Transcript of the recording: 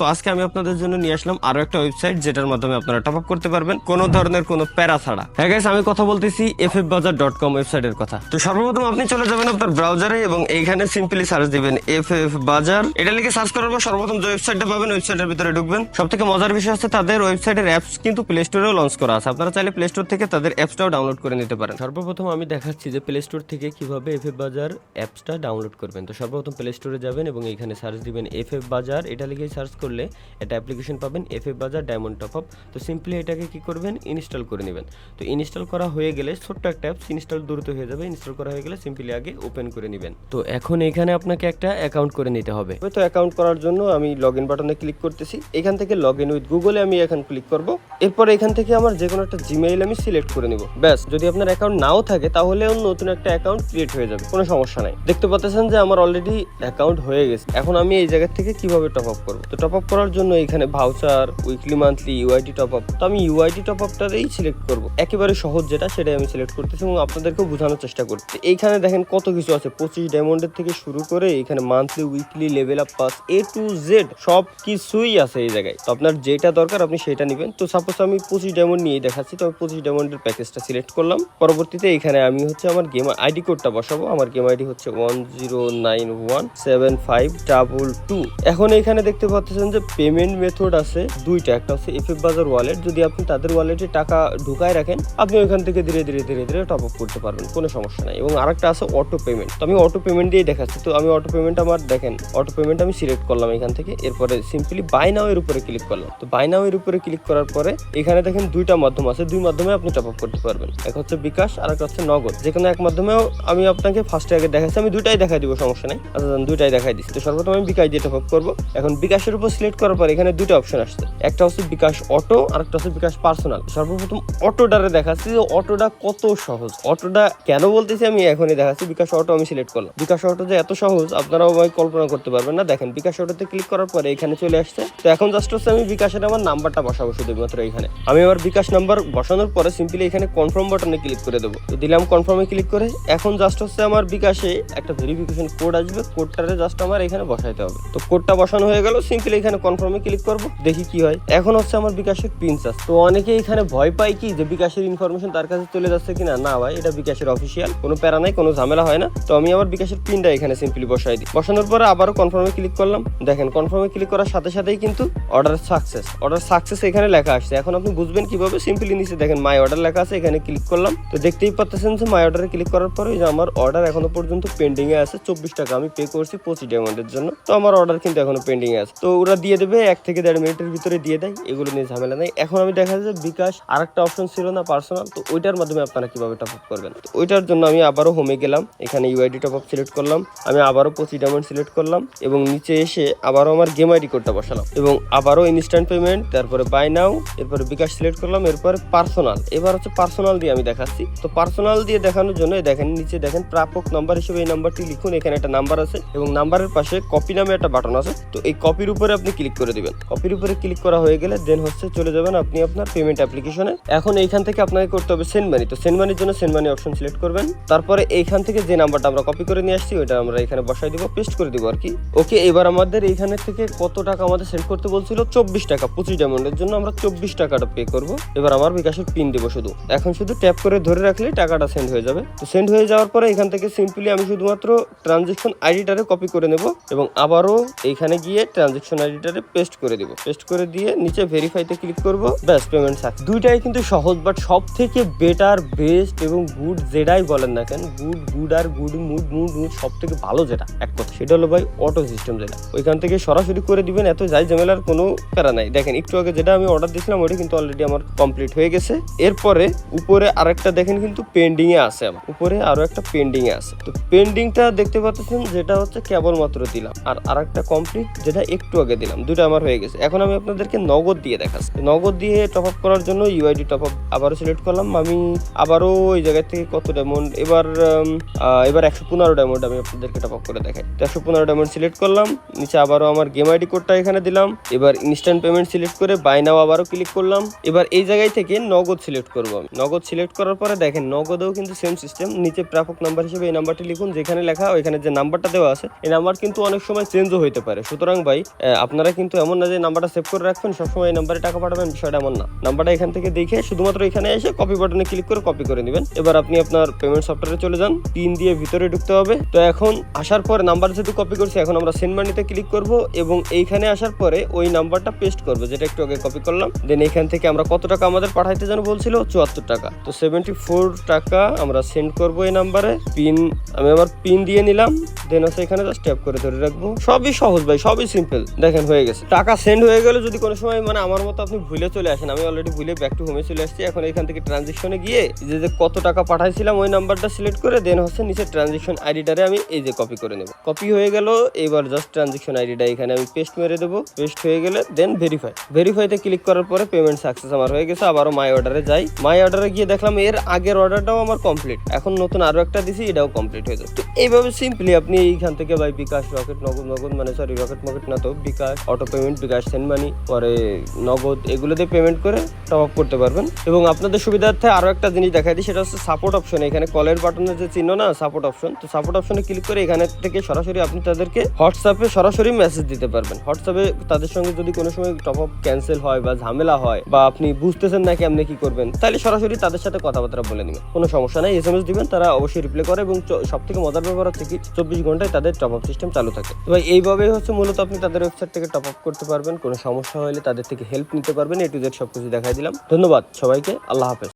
তো আজকে আমি আপনাদের জন্য নিয়ে আসলাম আরও একটা ওয়েবসাইট যেটার মাধ্যমে আপনারা টপ আপ করতে পারবেন কোনো ধরনের কোনো প্যারা ছাড়া। হ্যাঁ guys, আমি কথা বলতেছি F F Bazar dot com ওয়েবসাইটের কথা। তো সর্বপ্রথম আপনি চলে যাবেন আপনার ব্রাউজারে এবং এইখানে সিম্পলি সার্চ দিবেন এফ এফ বাজার এটা লিখে সার্চ করার পর সর্বপ্রথম যে ওয়েবসাইটটা পাবেন ওয়েবসাইটের ভিতরে ঢুকবেন। সব থেকে মজার বিষয় হচ্ছে তাদের ওয়েবসাইটের অ্যাপস কিন্তু প্লে স্টোরেও লঞ্চ করা আছে। আপনারা চাইলে প্লে স্টোর থেকে তাদের অ্যাপসটাও ডাউনলোড করে নিতে পারেন। সর্বপ্রথম আমি দেখাচ্ছি যে প্লে স্টোর থেকে কীভাবে এফ এফ বাজার অ্যাপসটা ডাউনলোড করবেন। তো সর্বপ্রথম প্লে স্টোরে যাবেন এবং এখানে সার্চ দিবেন এফ এফ বাজার এটা লিখে সার্চ করলে একটা অ্যাপ্লিকেশন পাবেন F F Bazar diamond top up তো সিম্পলি এটাকে কি করবেন? ইনস্টল করে নেবেন। তো ইনস্টল করা হয়ে গেলে ছোট্ট একটা অ্যাপস ইনস্টল দ্রুত হয়ে যাবে। ইনস্টল করা হয়ে গেলে সিম্পলি আগে ওপেন করে নেবেন। তো এখন এখানে আপনাকে একটা অ্যাকাউন্ট করে নিতে হবে। তো অ্যাকাউন্ট করার জন্য আমি লগ ইন বাটনে ক্লিক করতেছি। এখান থেকে লগ ইন উইথ গুগলে আমি এখন ক্লিক করব। এরপর এখান থেকে আমার যে কোনো একটা জিমেইল আমি সিলেক্ট করে নিব। ব্যাস, যদি আপনার অ্যাকাউন্ট নাও থাকে তাহলে নতুন একটা অ্যাকাউন্ট ক্রিয়েট হয়ে যাবে। কোনো সমস্যা নাই। দেখতে পাচ্ছেন যে আমার অলরেডি অ্যাকাউন্ট হয়ে গেছে। এখন আমি এই জায়গা থেকে কীভাবে টপ আপ করব? তো টপ করার জন্য এখানে voucher weekly monthly UID top up তো আমি ইউআইডি টপ আপটাতেই সিলেক্ট করব। একেবারে সহজ যেটা, সেটাই আমি সিলেক্ট করতেছি এবং আপনাদেরকেও বোঝানোর চেষ্টা করছি এইখানে দেখেন কত কিছু আছে। পঁচিশ ডায়মন্ডের থেকে শুরু করে এখানে monthly weekly level up pass A to Z সব কিছুই আছে এই জায়গায়। তো আপনার যেটা দরকার আপনি সেটা নেবেন। তো সাপোজ আমি পঁচিশ ডায়মন্ড নিয়ে দেখাচ্ছি, তো আমি পঁচিশ ডায়মন্ডের প্যাকেজটা সিলেক্ট করলাম। পরবর্তীতে এখানে আমি হচ্ছে আমার গেম আইডি কোডটা বসাবো। আমার গেম আইডি হচ্ছে one zero nine one seven five double two এখন এখানে দেখতে পাচ্ছেন যে পেমেন্ট মেথড আছে দুইটা। একটা হচ্ছে এফ বাজার ওয়ালেট যদি আপনি তাদের ওয়ালেটে টাকা ঢুকায় রাখেন, আপনি ওইখান থেকে ধীরে ধীরে ধীরে ধীরে টপ আপ করতে পারবেন, কোনো সমস্যা নাই। এবং আরেকটা আছে অটো পেমেন্ট তো আমি অটো পেমেন্ট দিয়ে দেখাচ্ছি। তো আমি অটো পেমেন্ট আমার, দেখেন অটো পেমেন্ট আমি সিলেক্ট করলাম এখান থেকে। এরপরে সিম্পলি বাই নাও এর উপরে ক্লিক করলাম। তো বাই নাও এর উপরে ক্লিক করার পরে এখানে দেখেন দুইটা মাধ্যম আছে। দুই মাধ্যমে আপনি টপ আপ করতে পারবেন। এক হচ্ছে বিকাশ, আর একটা হচ্ছে নগদ। যে কোনো এক মাধ্যমেও আমি আপনাকে ফার্স্টে আগে দেখাচ্ছি। আমি দুইটাই দেখাই দিব, সমস্যা নেই। আচ্ছা দুইটাই দেখাই দিচ্ছি। তো সর্বপ্রথম আমি বিকাশ দিয়ে টপ আপ করব। এখন বিকাশের উপর সিলেক্ট করার পর এখানে দুটো অপশন আসছে। একটা হচ্ছে বিকাশ অটো আর একটা হচ্ছে বিকাশ পার্সোনাল সর্বপ্রথম অটোটারে দেখাচ্ছি যে অটোটা কত সহজ। অটোটা কেন বলতেছি আমি এখনই দেখাচ্ছি, বিকাশ অটো আমি সিলেক্ট করলাম। বিকাশ অটো যে এত সহজ, আপনারাও ভাই কল্পনা করতে পারবেন না। দেখেন, বিকাশ অটোতে ক্লিক করার পরে এখানে চলে আসছে। তো এখন জাস্ট হচ্ছে আমি বিকাশের আমার নাম্বারটা বসাবো শুধুমাত্র এখানে। আমি আমার বিকাশ নাম্বার বসানোর পরে সিম্পলি এখানে কনফার্ম বাটনে ক্লিক করে দেবো। তো দিলাম কনফার্মে ক্লিক করে, এখন জাস্ট হচ্ছে আমার বিকাশে একটা ভেরিফিকেশন কোড আসবে। কোডটারে জাস্ট আমার এখানে বসাইতে হবে। তো কোডটা বসানো হয়ে গেল সিম্পলি এখানে কনফার্মে ক্লিক করব, দেখি কি হয়। এখন হচ্ছে আমার বিকাশের চার্জ তো অনেকে এখানে ভয় পায় কি যে বিকাশের ইনফরমেশন তার কাছে চলে যাচ্ছে কিনা? না ভাই, এটা বিকাশের অফিসিয়াল কোনো প্যারা নাই, কোনো ঝামেলা হয় না। তো আমি আবার বিকাশের পিনটা এখানে সিম্পলি বসাই দিই। বসানোর পরে আবারও কনফার্মে ক্লিক করলাম। দেখেন কনফার্মে ক্লিক করার সাথে সাথেই কিন্তু অর্ডার সাকসেস অর্ডার সাকসেস এখানে লেখা আসছে। এখন আপনি বুঝবেন কীভাবে? সিম্পলি নিচে দেখেন মাই অর্ডার লেখা আছে, এখানে ক্লিক করলাম। তো দেখতেই পাচ্ছেন যে মাই অর্ডারে ক্লিক করার পরে যে আমার অর্ডার এখনও পর্যন্ত পেন্ডিং এ আছে। চব্বিশ টাকা আমি পে করছি পঁচিশ ডায়মন্ডের জন্য। তো আমার অর্ডার কিন্তু এখনও পেন্ডিং এ আছে। তো ওরা দিয়ে দেবে, এক থেকে দেড় মিনিটের ভিতরে দিয়ে দেয়, এগুলো নিয়ে ঝামেলা নেই। এখন আমি দেখা যায় বিকাশ আর একটা অপশন ছিল না পার্সোনাল তো ওইটার মাধ্যমে আপনারা কীভাবে টপ আপ করবেন? তো ওইটার জন্য আমি আবারও হোমে গেলাম, এখানে ইউআইডি টপ আপ সিলেক্ট করলাম, আমি আবারও পঁচিশ ডায়মন্ড সিলেক্ট করলাম এবং নিচে এসে আবারও আমার গেম আইডি কোডটা বসালাম এবং আবারও ইনস্ট্যান্ট পেমেন্ট তারপরে বাই নাও এরপরে বিকাশ সিলেক্ট করলাম, এরপরে পার্সোনাল এবার হচ্ছে পার্সোনাল দিয়ে আমি দেখাচ্ছি। তো পার্সোনাল দিয়ে দেখানোর জন্য দেখেন নিচে দেখেন প্রাপক নাম্বার হিসেবে এই নাম্বারটি লিখুন, এখানে একটা নাম্বার আছে এবং নাম্বারের পাশে কপি নামে একটা বাটন আছে। তো এই কপির উপরে আপনি ক্লিক করে দিবেন। কপির উপরে ক্লিক করা হয়ে গেলে দেন হচ্ছে চলে যাবেন আপনি আপনার পেমেন্ট অ্যাপ্লিকেশনে এখন এইখান থেকে আপনাকে করতে হবে সেন্ড মানি তো সেন্ড মানির জন্য সেন্ড মানি অপশন সিলেক্ট করবেন। তারপরে এইখান থেকে যে নাম্বারটা আমরা কপি করে নিয়ে আসছি, ওইটা আমরা এখানে বসাই দিব পেস্ট করে দিব আর কি ওকে এবার আমাদের এইখানে থেকে কত টাকা আমাদের সেন্ড করতে বলছিল? চব্বিশ টাকা। পঁচিশ ডায়মন্ডের জন্য আমরা চব্বিশ টাকাটা পে করব। এবার আমার বিকাশের পিন দেবো শুধু। এখন শুধু ট্যাপ করে ধরে রাখলে টাকাটা সেন্ড হয়ে যাবে। তো সেন্ড হয়ে যাওয়ার পরে এখান থেকে সিম্পলি আমি শুধুমাত্র ট্রানজেকশন আইডিটারে কপি করে নেব এবং আবারও এইখানে গিয়ে ট্রানজেকশন আইডিটারে পেস্ট করে দিব। পেস্ট করে দিয়ে নিচে ভেরিফাইতে ক্লিক করব। ব্যাস পেমেন্ট সাকসেস দুইটাই কিন্তু সহজ বাট সব থেকে বেটার বেস্ট এবং গুড যেটাই বলেন না কেন গুড গুড আর গুড মুড মুড মুড সব থেকে ভালো যেটা, এক কথা সেটা হলো ভাই অটো সিস্টেম যেটা। ওইখান থেকে সরাসরি করে দিবেন, এত যাই ঝামেলার কোনো প্যারা নাই। দেখেন, একটু আগে যেটা আমি অর্ডার দিয়েছিলাম, ওটা কিন্তু অলরেডি আমার কমপ্লিট হয়ে গেছে। এরপরে উপরে আরেকটা দেখেন কিন্তু পেন্ডিং এ আছে আমার। উপরে আরও একটা পেন্ডিং এ আছে। তো পেন্ডিংটা দেখতে পাচ্ছেন, যেটা হচ্ছে কেবলমাত্র দিলাম। আর আরেকটা কমপ্লিট যেটা একটু আগে দিলাম দুটো আমার হয়ে গেছে। এখন আমি আপনাদেরকে নগদ দিয়ে দেখাচ্ছি। নগদ দিয়ে টপ আপ করার জন্য ইউআইডি টপ আপ আবারও সিলেক্ট করলাম। আমি আবারও ওই জায়গা থেকে কত ডায়মন্ড এবার এবার একশো পনেরো ডায়মন্ড আমি আপনাদেরকে টপ আপ করে দেখাই। তো একশো পনেরো ডায়মন্ড সিলেক্ট করলাম, নিচে আবারও আমার গেম আইডি কোডটা এখানে দিলাম। এবার ইনস্ট্যান্ট পেমেন্ট সিলেক্ট করে বাই নাও আবারও ক্লিক করলাম। এবার এই জায়গায় থেকে নগদ সিলেক্ট করব আমি। নগদ সিলেক্ট করার পরে দেখেন, নগদেও কিন্তু সেম সিস্টেম নিচে প্রাপক নাম্বার হিসেবে এই নাম্বারটি লিখুন, যেখানে লেখা ওইখানে যে নাম্বারটা দেওয়া আছে, এই নাম্বার কিন্তু অনেক সময় চেঞ্জও হইতে পারে। সুতরাং ভাই আপনারা কিন্তু এমন না যে নাম্বারটা সেভ করে রাখবেন, সবসময় এই নাম্বারে টাকা পাঠাবেন, বিষয়টা এমন না। নাম্বারটা এখান থেকে দেখে শুধুমাত্র এখানে এসে কপি বাটনে ক্লিক করে কপি করে নেবেন। এবার আপনি আপনার পেমেন্ট সফটওয়্যারে চলে যান পিন দিয়ে ভিতরে ঢুকতে হবে। তো এখন আসার পর নাম্বার যেহেতু কপি করছি, এখন আমরা সেন্ড মানিতে ক্লিক করব এবং এইখানে আসার পরে ওই নাম্বারটা পেস্ট করব, যেটা একটু আগে কপি করলাম। দেন এখান থেকে আমরা কত টাকা আমাদের পাঠাইতে যেন বলছিল? চুয়াত্তর টাকা। তো সেভেন্টি ফোর টাকা আমরা সেন্ড করব এই নাম্বারে। পিন আমি আবার পিন দিয়ে নিলাম। দেন হচ্ছে এখানে জাস্ট ট্যাপ করে ধরে রাখব। সবই সহজ ভাই, সবই সিম্পল দেখেন, হয়ে গেছে। টাকা সেন্ড হয়ে গেলে যদি কোনো সময় মানে আমার মতো আপনি ভুলে চলে আসেন, আমি অলরেডি ভুলে ব্যাক টু হোমে চলে আসছি। এখন এখান থেকে ট্রানজেকশনে গিয়ে যে যে কত টাকা পাঠাইছিলাম, ওই নাম্বারটা সিলেক্ট করে দেন হচ্ছে নিচে ট্রানজেকশন আইডিটারে আমি এই যে কপি করে নেব। কপি হয়ে গেল, এবার জাস্ট ট্রানজেকশন আইডিটা এখানে আমি পেস্ট মেরে দেবো। পেস্ট হয়ে গেলে দেন ভেরিফাই ভেরিফাইতে ক্লিক করার পরে পেমেন্ট সাকসেস আমার হয়ে গেছে। আবারও মাই অর্ডারে যাই। মাই অর্ডারে গিয়ে দেখলাম এর আগের অর্ডারটাও আমার কমপ্লিট এখন নতুন আরও একটা দিছি, এটাও কমপ্লিট হয়ে যাবে তো এইভাবে সিম্পলি আপনি এইখান থেকে ভাই বিকাশ রকেট নগদ নগদ মানে সরি রকেট মকেট না তো bKash auto payment bKash send money পরে নগদ, এগুলো দিয়ে পেমেন্ট করে টপ আপ করতে পারবেন। এবং আপনাদের সুবিধার্থে আরও একটা জিনিস দেখাই দিই, সেটা হচ্ছে সাপোর্ট অপশন এখানে কলের বাটনের যে চিহ্ন না সাপোর্ট অপশন তো সাপোর্ট অপশনে ক্লিক করে এখানে থেকে সরাসরি আপনি তাদেরকে হোয়াটসঅ্যাপে সরাসরি মেসেজ দিতে পারবেন। হোয়াটসঅ্যাপে তাদের সঙ্গে যদি কোনো সময় টপ আপ ক্যান্সেল হয় বা ঝামেলা হয় বা আপনি বুঝতেছেন না কেমনে কি করবেন, তাহলে সরাসরি তাদের সাথে কথাবার্তা বলে নেবেন। কোনো সমস্যা নাই এস এম এস দিবেন, তারা অবশ্যই রিপ্লাই করে এবং সব থেকে মজার ব্যাপার হচ্ছে কি, চব্বিশ ঘন্টায় তাদের টপ আপ সিস্টেম চালু থাকে। তো এইভাবেই হচ্ছে মূলত আপনি তাদের ওয়েবসাইট থেকে টপ আপ করতে পারবেন, কোনো সমস্যা হলে তাদের থেকে হেল্প নিতে পারবেন এ টু জেড সবকিছু দেখাই দিলাম। ধন্যবাদ সবাইকে, আল্লাহ হাফেজ।